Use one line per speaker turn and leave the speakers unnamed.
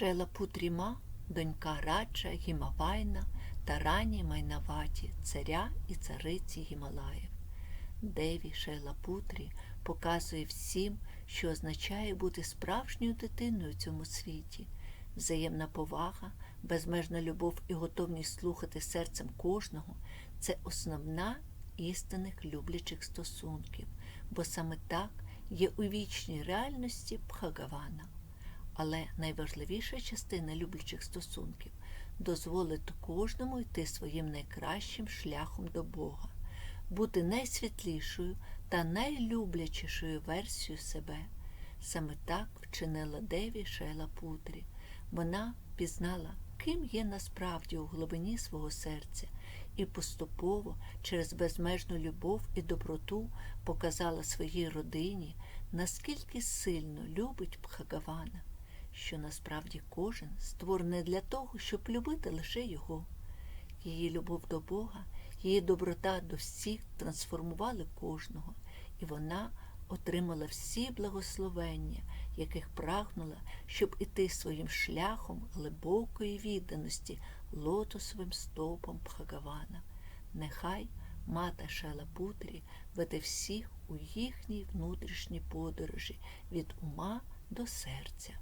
Шела Путріма, донька Раджа Гімавайна та Рані Майнаваті, царя і цариці Гімалаїв. Деві Шейла Путрі показує всім, що означає бути справжньою дитиною в цьому світі. Взаємна повага, безмежна любов і готовність слухати серцем кожного це основна істинних люблячих стосунків, бо саме так є у вічній реальності Бхагавана. Але найважливіша частина люблячих стосунків дозволити кожному йти своїм найкращим шляхом до Бога, бути найсвітлішою та найлюблячішою версією себе. Саме так вчинила Деві Шейла Путрі. Вона пізнала, ким є насправді у глибині свого серця, і поступово через безмежну любов і доброту показала своїй родині, наскільки сильно любить Бхагавана що насправді кожен створений для того, щоб любити лише його. Її любов до Бога, її доброта до всіх трансформували кожного, і вона отримала всі благословення, яких прагнула, щоб іти своїм шляхом глибокої відданості лотосовим стопом Бхагавана. Нехай мата Шалапутрі веде всіх у їхній внутрішній подорожі від ума до серця.